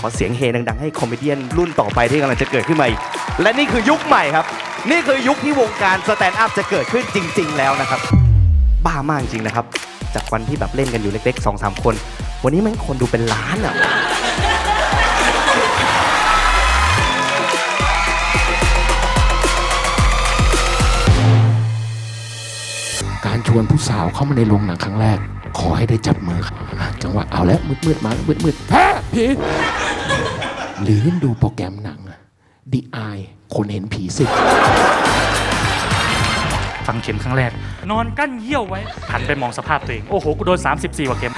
ขอเสียงเฮดังๆให้คอมเมดี้รุ่นต่อไปที่กำลังจะเกิดขึ้นมาอีก และนี่คือยุคใหม่ครับ นี่คือยุคที่วงการสแตนด์อัพจะเกิดขึ้นจริง ๆ แล้วนะครับ บ้ามากจริงนะครับ จากวันที่แบบเล่นกันอยู่เล็กๆ2อสคน วันนี้แมันคนดูเป็นล้านอะการชวนผู้สาวเข้ามาในโรงหนังครั้งแรก ขอให้ได้จับมือครับจังหวะเอาแล้วมืดๆมาแล้วมืดๆแพ้ผี หรือดูโปรแกรมหนังดีไอคนเห็นผีสิ ฟังเข็มครั้งแรก นอนกั้นเยี่ยวไว้ หันไปมองสภาพตัวเอง โอ้โห กูโดน 34กว่าเข็ม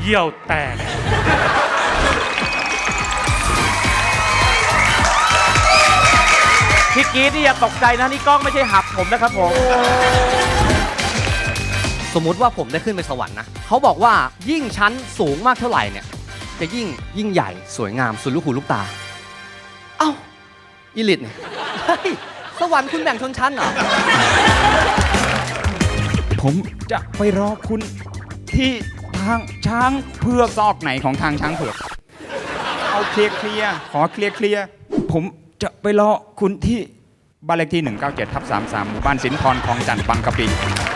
เยี่ยวแตก พี่กรีดนี่อย่าตกใจนะนี่กล้องไม่ใช่หับผมนะครับผม สมมุติว่าผมได้ขึ้นไปสวรรค์นะเขาบอกว่ายิ่งชั้นสูงมากเท่าไหร่เนี่ย จะยิ่งยิ่งใหญ่สวยงามสุดลูกหูลูกตา เอ้าอีลิตเนี่ยเฮ้ยสวรรค์คุณแบ่งชนชั้นเหรอ ผมจะไปรอคุณที่ทางช้างเผือกซอกไหนของทางช้างเผือก เอาเคลียร์เคลียร์ขอเคลียร์เคลียร์ผมจะไปรอคุณที่บ้านเลขที่ 197ทับ33หมู่บ้านสินทรคลองจันทร์บางกะปิ Today,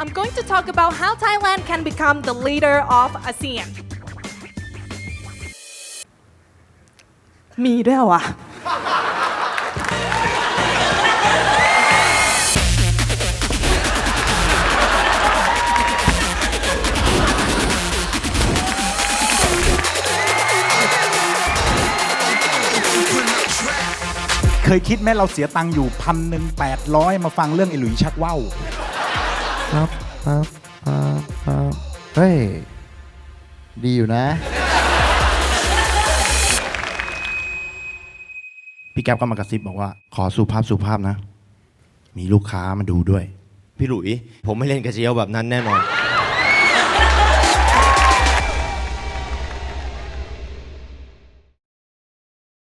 I'm going to talk about how Thailand can become the leader of ASEAN. มีด้วยเหรอวะ เคยคิดไหมเราเสียตังค์อยู่พันหนึ่งแปดร้อยมาฟังเรื่องไอ้หลุยชักว่าว ครับครับครับครับเฮ้ย ดีอยู่นะ พี่แก๊ปก็มากระซิบบอกว่า ขอสุภาพสุภาพนะ มีลูกค้ามาดูด้วย พี่หลุย ผมไม่เล่นกระเจียวแบบนั้นแน่นอน